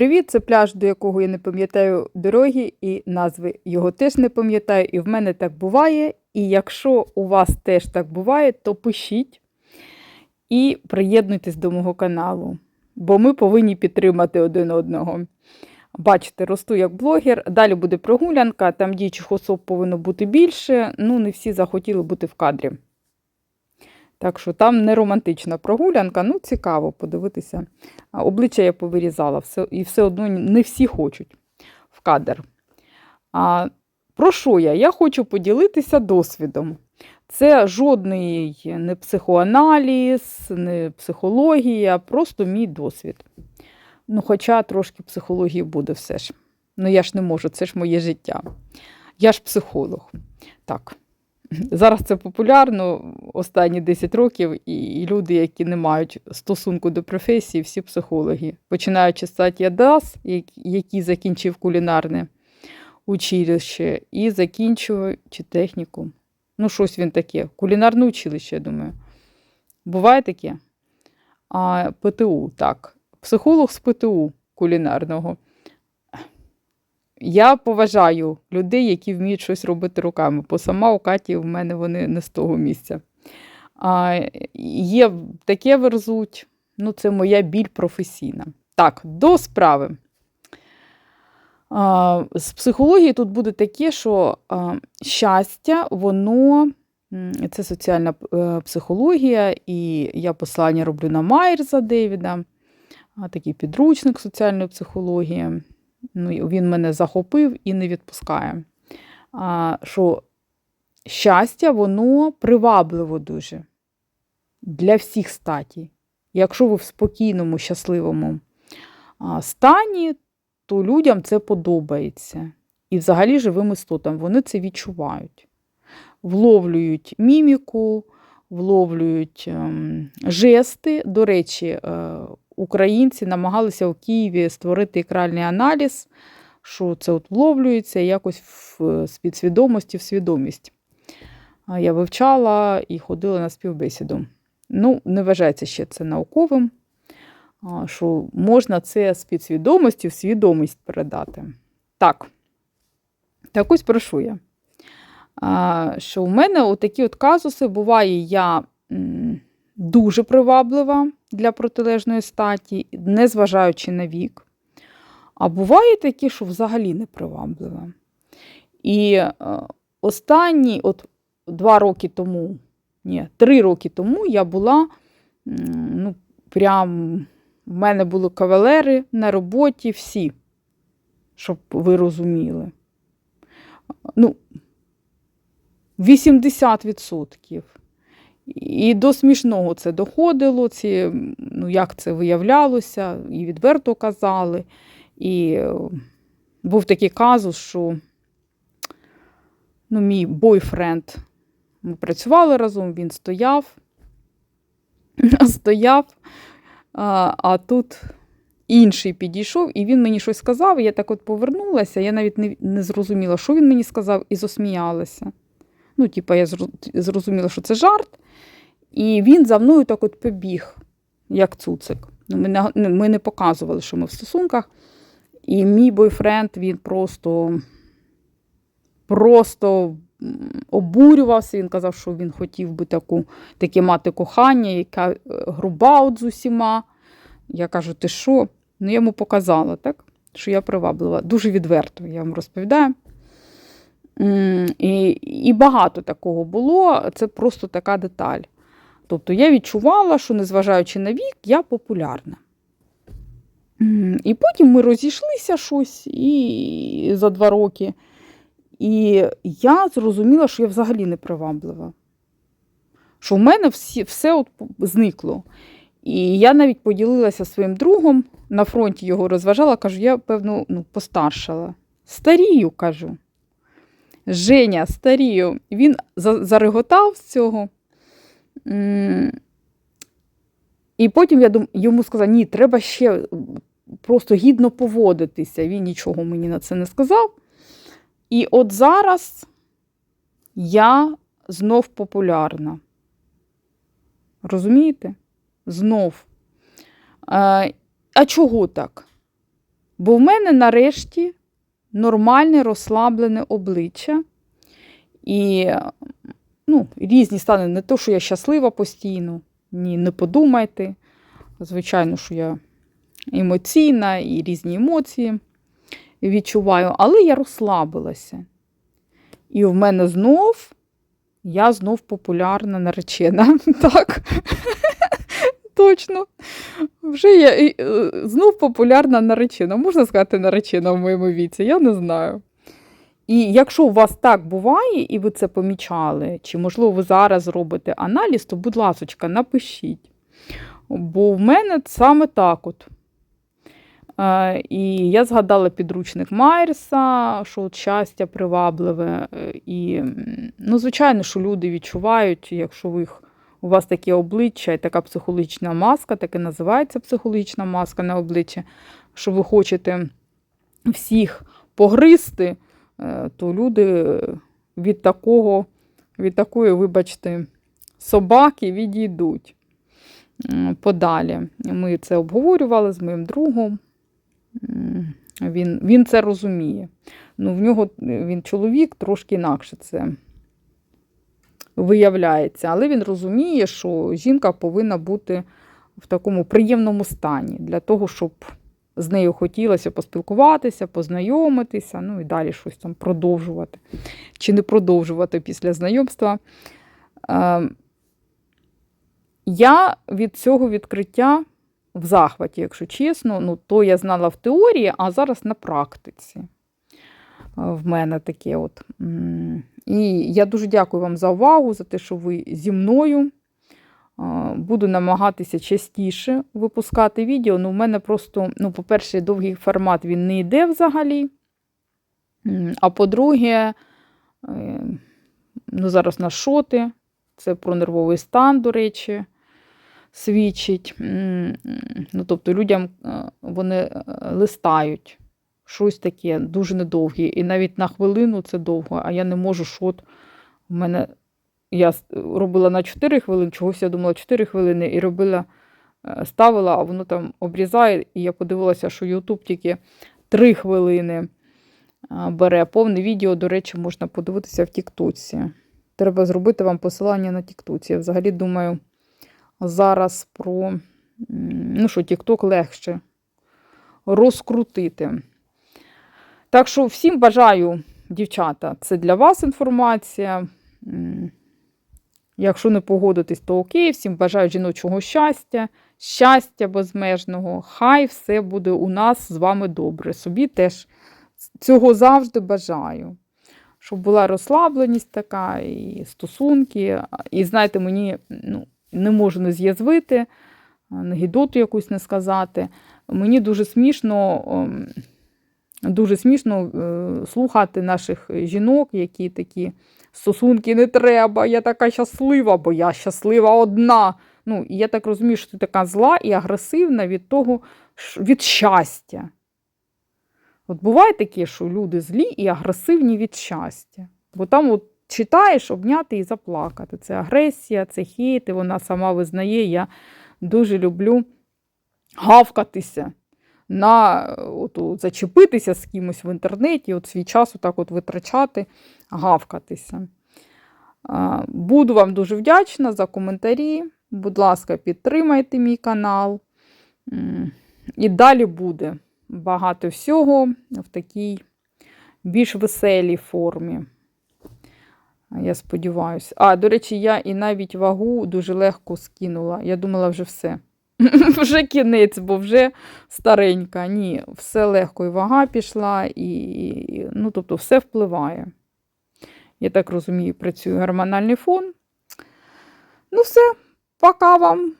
привіт! Це пляж, до якого я не пам'ятаю дороги і назви його теж не пам'ятаю. І в мене так буває. І якщо у вас теж так буває, то пишіть і приєднуйтесь до мого каналу, бо ми повинні підтримати один одного. Бачите, росту як блогер. Далі буде прогулянка, там діючих особ повинно бути більше. Ну, не всі захотіли бути в кадрі. Так що там не романтична прогулянка, ну цікаво подивитися. Обличчя я повирізала, все, і все одно не всі хочуть в кадр. А, Про що я? Я хочу поділитися досвідом. Це жодний не психоаналіз, не психологія, просто мій досвід. Ну, Хоча трошки психології буде все ж. Ну, я ж не можу, це ж моє життя. Я ж психолог. Так. Зараз це популярно останні 10 років, і люди, які не мають стосунку до професії, всі психологи. Починаючи з Сатія Дас, який закінчив кулінарне училище, і закінчуючи техніку. Ну, щось він таке. Кулінарне училище, я думаю. Буває таке? А ПТУ, так. Психолог з ПТУ кулінарного. Я поважаю людей, які вміють щось робити руками, бо сама у Каті в мене вони не з того місця. А, Є таке верзуть, ну це моя біль професійна. Так, до справи. А, З психології тут буде таке, що а, щастя, воно це соціальна е, психологія, і я послання роблю на Майерса Девіда, а, такий підручник соціальної психології. Ну, Він мене захопив і не відпускає. А, Що щастя, воно привабливо дуже для всіх статі. Якщо ви в спокійному, щасливому стані, то людям це подобається. І взагалі живим істотам вони це відчувають. Вловлюють міміку, вловлюють ем, жести. До речі, е, українці намагалися у Києві створити екранний аналіз, що це от вловлюється якось в підсвідомості, в свідомість. Я вивчала і ходила на співбесіду. Ну, не вважається ще це науковим, що можна це з підсвідомості в свідомість передати. Так, так ось прошу я. Що у мене такі от казуси буває, я дуже приваблива для протилежної статі, незважаючи на вік. А буває такі, що взагалі не приваблива. І е, останні, от два роки тому, ні, три роки тому я була, ну, прям в мене були кавалери на роботі всі, щоб ви розуміли. Ну, 80%. І до смішного це доходило, ці, ну, як це виявлялося, і відверто казали. І е, був такий казус, що ну, мій бойфренд, ми працювали разом, він стояв, стояв, а, а тут інший підійшов, і він мені щось сказав, і я так от повернулася, я навіть не, не зрозуміла, що він мені сказав, і засміялася. Ну, типу, я зрозуміла, що це жарт. І він за мною так от побіг, як цуцик. Ну, ми не, ми не показували, що ми в стосунках. І мій бойфренд, він просто просто обурювався. Він казав, що він хотів би таку, таке мати кохання, яка е, груба от з усіма. Я кажу, ти що? Ну, я йому показала, так? що я приваблива. Дуже відверто, я вам розповідаю. І, І багато такого було. Це просто така деталь. Тобто я відчувала, що, незважаючи на вік, я популярна. І потім ми розійшлися щось і за два роки. І я зрозуміла, що я взагалі не приваблива. Що в мене всі, все от зникло. І я навіть поділилася своїм другом, на фронті його розважала, кажу, я, певно, ну, постаршала. Старію, кажу. Женя, старію. Він зареготав з цього. І потім я йому сказала, ні, треба ще просто гідно поводитися. Він нічого мені на це не сказав. І от зараз я знов популярна. Розумієте? Знов. А, а чого так? Бо в мене нарешті нормальне розслаблене обличчя. І ну, різні стани. Не то, що я щаслива постійно. Ні, не подумайте. Звичайно, що я емоційна і різні емоції відчуваю, але я розслабилася. І в мене знов, я знов популярна наречена. Так. Точно. Вже я е, знов популярна наречена. Можна сказати, наречена в моєму віці, я не знаю. І якщо у вас так буває, і ви це помічали, чи, можливо, ви зараз робите аналіз, то, будь ласка, напишіть. Бо в мене саме так от. Е, І я згадала підручник Майерса, що от щастя привабливе. Е, І, ну, звичайно, що люди відчувають, якщо ви їх, у вас таке обличчя і така психологічна маска, так і називається психологічна маска на обличчя, що ви хочете всіх погризти, то люди від такого, від такої, вибачте, собаки відійдуть подалі. Ми це обговорювали з моїм другом. Він, він це розуміє. Ну, в нього він чоловік трошки інакше це виявляється. Але він розуміє, що жінка повинна бути в такому приємному стані для того, щоб з нею хотілося поспілкуватися, познайомитися, ну і далі щось там продовжувати. Чи не продовжувати після знайомства. Е, Я від цього відкриття в захваті, якщо чесно, ну, то я знала в теорії, а зараз на практиці. Е, В мене таке от. І я дуже дякую вам за увагу, за те, що ви зі мною. Е, Буду намагатися частіше випускати відео. Ну, в мене просто, ну, по-перше, довгий формат він не йде взагалі. А по-друге, е, ну, зараз на шоти, це про нервовий стан, до речі, свідчить. Ну, тобто людям е, вони листають щось таке дуже недовге. І навіть на хвилину це довго, а я не можу шот. У мене я робила на 4 хвилини, чогось я думала 4 хвилини, і робила, е, ставила, а воно там обрізає. І я подивилася, що YouTube тільки 3 хвилини бере. Повне відео, до речі, можна подивитися в Тіктоці. Треба зробити вам посилання на Тіктоці. Я взагалі думаю зараз про ну що, Тікток легше розкрутити. Так що всім бажаю, дівчата, це для вас інформація. Якщо не погодитесь, то окей, всім бажаю жіночого щастя, щастя безмежного. Хай все буде у нас з вами добре. Собі теж цього завжди бажаю. Щоб була розслабленість така, і стосунки. І знаєте, мені ну, не можу не з'язвити, гідоту якусь не сказати. Мені дуже смішно, ем, дуже смішно е, слухати наших жінок, які такі стосунки не треба, я така щаслива, бо я щаслива одна. Ну, я так розумію, що ти така зла і агресивна від того, від щастя. От буває таке, що люди злі і агресивні від щастя. Бо там от читаєш обняти і заплакати. Це агресія, це хейт, і вона сама визнає. Я дуже люблю гавкатися, на от, зачепитися з кимось в інтернеті, от свій час отак от витрачати, гавкатися. Буду вам дуже вдячна за коментарі. Будь ласка, підтримайте мій канал. І далі буде багато всього в такій більш веселій формі. Я сподіваюся. А, до речі, я і навіть вагу дуже легко скинула. Я думала, вже все. вже кінець, бо вже старенька. Ні, все легко. І вага пішла, і, ну, тобто все впливає. Я так розумію, працює гормональний фон. Ну, все, пока вам.